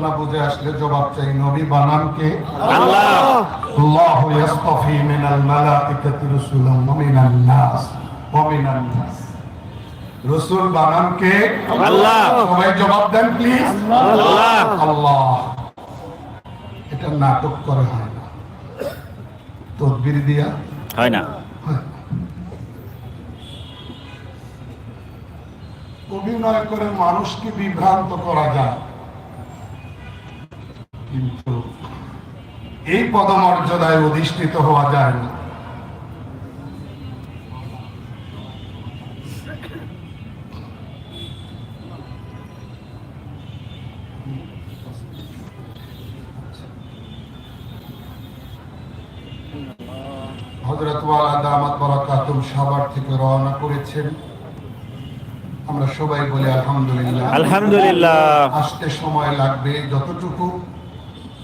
আলোচনা বুঝে আসলে জবাব চাই নবী বানানকে আল্লাহ। আল্লাহ ইয়াসতাফি মিনাল মালাইকাতি রাসূলাম ওয়া নাস ওয়া নাস। রাসূল আল্লাহ। সবাই জবাব দেন প্লিজ আল্লাহ। আল্লাহ। এটা নাটক করে হয় না। তদবির দিয়া। হয় না। অভিনয় করে মানুষকে বিভ্রান্ত করা যায়। কিন্তু এই পদমর্যাদায় অধিষ্ঠিত হওয়া যায় না। সাভার থেকে রওনা করেছেন। আমরা সবাই বলি আলহামদুলিল্লাহ। আলহামদুলিল্লাহ। আসতে সময় লাগবে যতটুকু।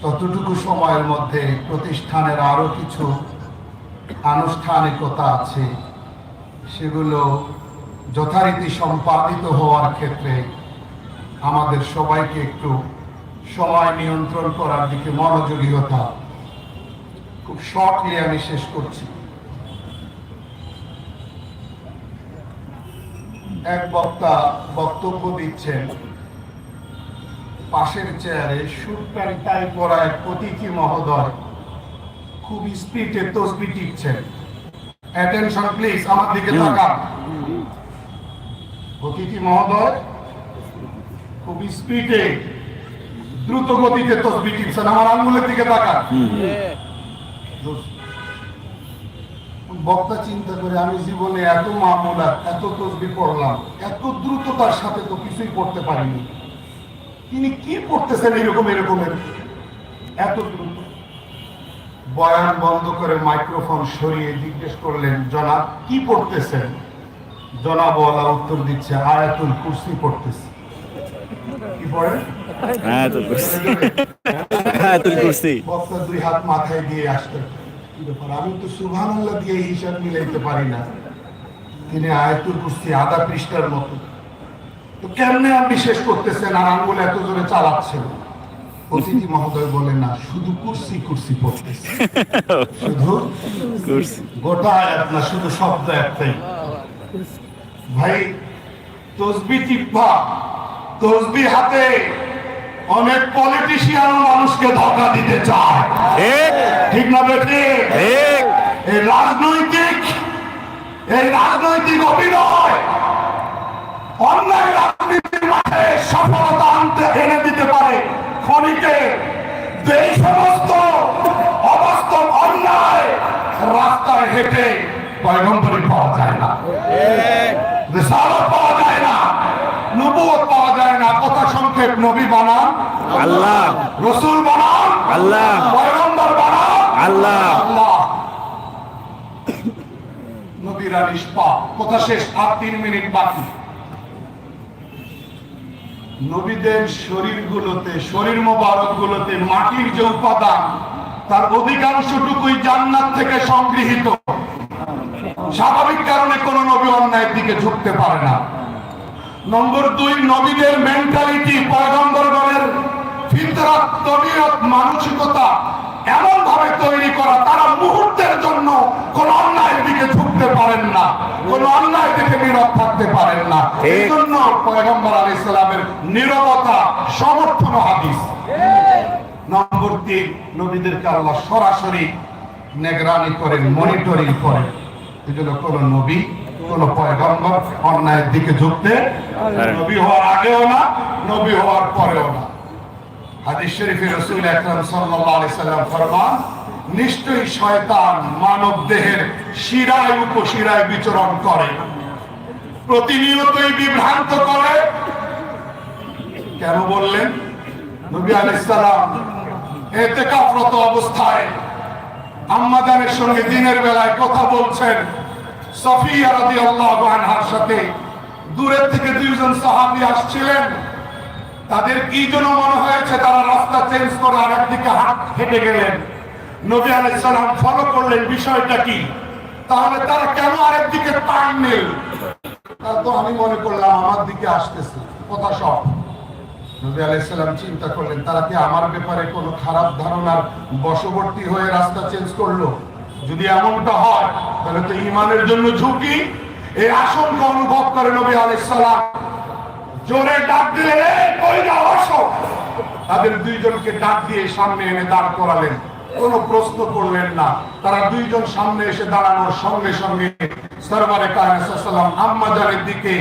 ততটুকু সময়ের মধ্যে প্রতিষ্ঠানের আরও কিছু আনুষ্ঠানিকতা আছে, সেগুলো যথারীতি সম্পাদিত হওয়ার ক্ষেত্রে আমাদের সবাইকে একটু সময় নিয়ন্ত্রণ করার দিকে মনোযোগী হতে। খুব শর্টলি আমি শেষ করছি এক বক্তা বক্তব্য দিচ্ছেন পাশের চেয়ারে প্যান্ট টাই পরা এক অতিথি মহোদয়। খুব স্পিডে তসবি টিপছেন। অ্যাটেনশন প্লিজ আমার দিকে তাকান। অতিথি মহোদয় খুব স্পিডে দ্রুত গতিতে তসবি টিপছেন। আমার আঙ্গুলের দিকে তাকান। বক্তা চিন্তা করে আমি জীবনে এত মামলা এত তসবি পড়লাম এত দ্রুততার সাথে তো কিছুই করতে পারিনি। তিনি কি পড়তেছেন এরকম এরকমের এত দ্রুত। বয়ান বন্ধ করে মাইক্রোফোন সরিয়ে জিজ্ঞেস করলেন জনাব কি পড়তেছেন? জনাব ওয়ালা উত্তর দিচ্ছে আয়াতুল কুরসি পড়তেছে। কি পড়ে তো তুই বক্তা দুই হাত মাথায় দিয়ে আসতেন আমি তো সুবহান আল্লাহ দিয়ে হিসাব মিলাইতে পারি না। তিনি আয়াতুল কুরসি আধা পৃষ্ঠার মতো। কেমনে আপনি শেষ করতেছেন? আর আঙ্গুল এত জোরে চালাচ্ছেন। অতিথি মহোদয় না শুধু কুরসি কুরসি পড়তেছে শুধু গোটা আয়াত না শুধু শব্দ একটাই। ভাই তসবি টিপ্পা তসবি হাতে অনেক পলিটিশিয়ান মানুষকে ধোকা দিতে চায়। ঠিক। ঠিক না ঠিক। এই রাজনৈতিক এই রাজনৈতিক অভিনয় অন্যায় রাজনীতির মাঠে সফলতা আনতে এনে দিতে পারে। খনিকে এই সমস্ত অবাস্তব অন্যায় রাস্তায় হেঁটে পয়গম্বরী পাওয়া যায় না। রিসালাত পাওয়া যায় না নবুয়ত পাওয়া যায় না। কথা সংক্ষেপ নবী বানান। আল্লাহ। রসুল বানান। আল্লাহ। পয়গম্বর বানান। আল্লাহ। আল্লাহ। নবীরা নিষ্পাপ। কথা শেষ আর তিন মিনিট বাকি। নবীদের শরীরগুলোতে, শরীর মোবারক গুলোতে মাটির যে উপাদান, তার অধিকাংশটুকুই জান্নাত থেকে সংগৃহীত। স্বাভাবিক কারণে কোন নবী অন্যায়ের দিকে ঝুঁকতে পারে না। নম্বর দুই, নবীদের মেন্টালিটি পয়গম্বরগণের ফিতরাত, তবিয়ত, মানসিকতা এমন ভাবে তৈরি করা, তারা মুহূর্তের জন্য কোন অন্যায়ের দিকে ঝুঁকতে পারেন না। কোন অন্যায় থেকে নীরব থাকতে পারেন না। এই জন্য পয়গম্বর আলী ইসলামের নীরবতা সমর্থন হাদিস। নম্বর তিন নবীদেরকে আল্লাহ সরাসরি নেগরানি করেন মনিটরিং করেন। এই জন্য কোন নবী কোন পয়গম্বর অন্যায়ের দিকে ঝুঁকতে নবী হওয়ার আগেও না নবী হওয়ার পরেও না। হাদিস শরীফে রসুল আকরাম সাল্লাল্লাহু আলাইহি সাল্লাম ফরমান নিশ্চয়ই শয়তান মানব দেহের শিরায় উপশিরায় বিচরণ করে। প্রতিনিয়তই বিভ্রান্ত করে। কেন বললেন? নবী অবস্থায় আম্মাদানের সঙ্গে দিনের বেলায় কথা বলছেন। সফিয়া রাদিয়াল্লাহু আনহার সাথে দূরের থেকে দুইজন সাহাবী আসছিলেন। তাদের কি যেন মনে হয়েছে, তারা রাস্তা চেঞ্জ করে আর একদিকে হাত হেঁটে গেলেন। নবী আলাইহিস সালাম ফলো করলেন বিষয়টা কি? তাহলে তারা কেন আরেকদিকে টান নিল তা আমি মনে করলাম আমার দিকে আসতেছে। কথা সব। নবী আলাইসাল্লাম চিন্তা করলেন তারা কি আমার ব্যাপারে কোনো খারাপ ধারণার বশবর্তী হয়ে রাস্তা চেঞ্জ করল? যদি এমনটা হয় তাহলে তো ইমানের জন্য ঝুঁকি। এই আশঙ্কা অনুভব করে নবী আলাইসাল্লাম জোরে ডাক দিলেন "এই, কই যাও আসো। তাদের দুইজনকে ডাক দিয়ে সামনে এনে দাঁড় করালেন। কোনো প্রশ্ন করলেন না। তারা দুইজন সামনে এসে দাঁড়ানোর সঙ্গে সঙ্গে সরবারে কায়সাল্লাম আম্মাজারের দিকে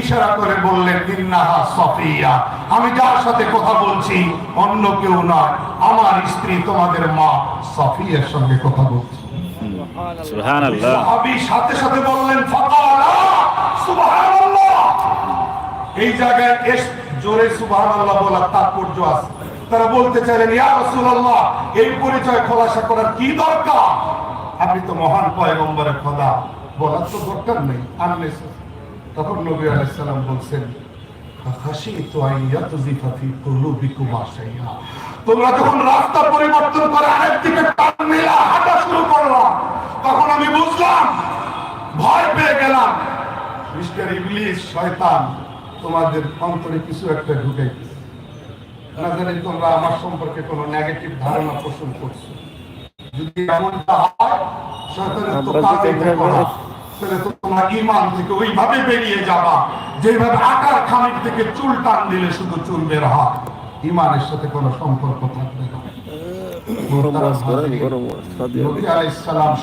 ইশারা করে বললেন ইন্নাহা সফিয়া। আমি যার সাথে কথা বলছি অন্য কেউ নয়। আমার স্ত্রী তোমাদের মা সফিয়ার সঙ্গে কথা বলছি। সুহান আল্লাহ সাহাবী সাথে সাথে বললেন এই জায়গায় এস জোরে সুবহানাল্লাহ বলার তাৎপর্য আছে। তারা বলতে চাইলেন, ইয়া এই পরিচয় খোলাসা করার কি দরকার? আপনি তো মহান পয়গম্বরের খোদা, বলার তো দরকার নেই আনলেস তখন নবী আলাইহিস সালাম বলছেন তোমরা যখন রাস্তা পরিবর্তন করে আরেক দিকে হাঁটা শুরু করলাম তখন আমি বুঝলাম, ভয় পেয়ে গেলাম। মিস্টার ইবলিস, শয়তান, তোমাদের অন্তরে কিছু একটা ঢুকে না জানি তোমরা আমার সম্পর্কে কোনো নেগেটিভ ধারণা পোষণ করছ। যদি এমনটা হয়। তাহলে তোমরা ইমান থেকে ওইভাবে বেরিয়ে যাবা যেভাবে আকার খামির থেকে চুল টান দিলে শুধু চুল বের হয়। ইমানের সাথে কোনো সম্পর্ক থাকবে না। নবী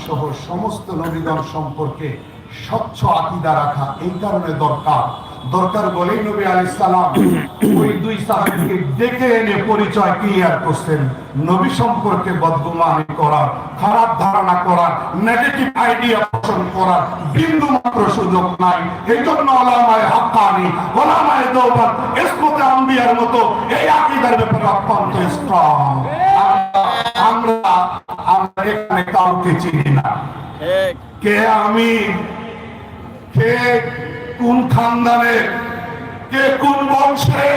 সহ সমস্ত নবীগণ সম্পর্কে স্বচ্ছ আকীদা রাখা এই কারণে দরকার। দরকার বলেই নবী আলাইহিস সালাম ওই দুই সাহাবীকে ডেকে এনে পরিচয় ক্লিয়ার করছেন। নবী সম্পর্কে বদগুমানি করার খারাপ ধারণা করার নেগেটিভ আইডিয়া পোষণ করার বিন্দু মাত্র সুযোগ নাই। এই জন্য ওলামায়ে হাক্কানি ওলামায়ে দেওবান ইসমতে আম্বিয়ার মতো এই আকীদার ব্যাপারে অত্যন্ত স্ট্রং আমরা আমরা এখানে কাউকে চিনি না। কে আমি? কে? কোন খানদানের কে কোন বংশে,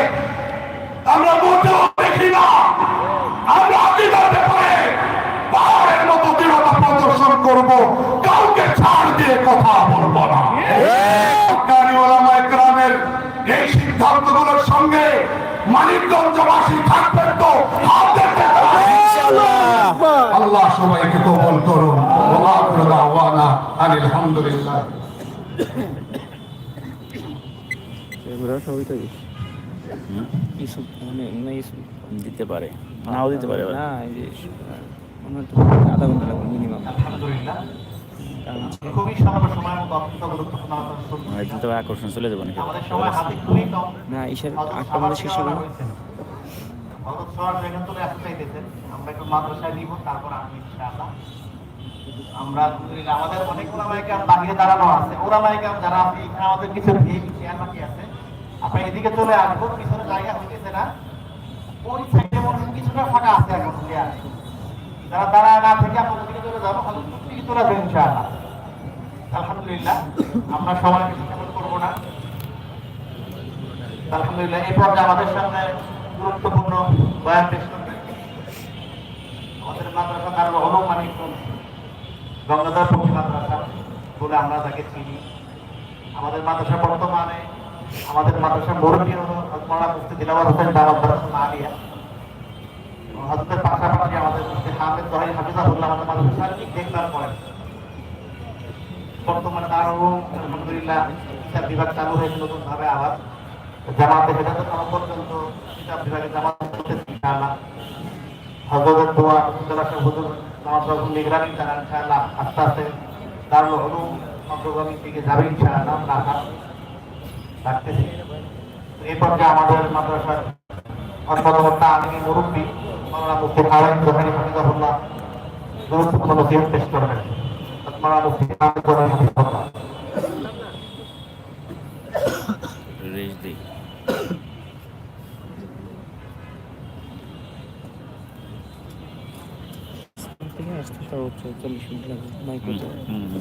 আমরা মোটেও দেখি না। আমরা আকিদার ব্যাপারে পাহাড়ের মতো দৃঢ়তা প্রদর্শন করব। কাউকে ছাড় দিয়ে কথা বলব না। ওয়া হামদুলিল্লাহ মানে না দিতে পারে। নাও দিতে পারে। না এই যে মনে হয় আধা ঘণ্টা লাগবে মিনিমাম। মানে আকর্ষণ চলে যাব নাকি? না আটটা মধ্যে শেষ হবে আমরা একটু মাদ্রাসায় দিব তারপর আমি ইনশাআল্লাহ। আমরা আমাদের অনেক ওলামাইকাম বাহিরে দাঁড়ানো আছে। ওলামাইকাম যারা আপনি আমাদের কিছু ভিড় বাকি আছে। আপনি এদিকে চলে আসব, পিছনে জায়গা হইতেছে না। ওই সাইডে মনে কিছুটা ফাঁকা আছে এখন চেয়ার যারা দাঁড়ায় না থেকে চলে যাব চলে ইনশাআল্লাহ। আলহামদুলিল্লাহ, আমরা সবাই করব না। আলহামদুলিল্লাহ, এই পর্যায়ে আমাদের সামনে গুরুত্বপূর্ণ বয়ান পেশ আমাদের মাদ্রাসা তার অনুমানিক গঙ্গাধর পক্ষী মাদ্রাসা বলে আমরা তাকে চিনি। আমাদের মাদ্রাসা বর্তমানে আমাদের মাদ্রাসার মুরব্বী হল মুফতি দিলাওয়ার হোসেন দাওয়াত মাদ্রাসা আলিয়া। হজরতের পাশাপাশি আমাদের মুফতি হামিদ দহাই হাফিজাহুল্লাহ আমাদের মাদ্রাসা সার্বিক দেখভাল করেন। বর্তমানে তারও, আলহামদুলিল্লাহ হিসাব বিভাগ চালু হয়েছে নতুন ভাবে আবার। জামাতে হেদায়ত নামা পর্যন্ত হিসাব বিভাগে জামাত চলতেছে ইনশাআল্লাহ। হজরতের দোয়া মুদ্দাসা হুজুর বাবু নিগরানি তারা ইনশাআল্লাহ, আস্তে আস্তে দারুল উলুম অগ্রগামী দিকে যাবে ইনশাআল্লাহ আমরা রাখতেছি। এই পর্যায়ে আমাদের মাদ্রাসার অন্যতম তালিমি মুরব্বী মাওলানা মুফতি হারাইন জোহারি হাফিজাহুল্লাহ গুরুত্বপূর্ণ নসিহত পেশ করবেন। মাওলানা মুফতি হারাইন দিই। থেকে আসতে তাও চল্লিশ মিনিট লাগবে মাইক্রো হুম, হুম।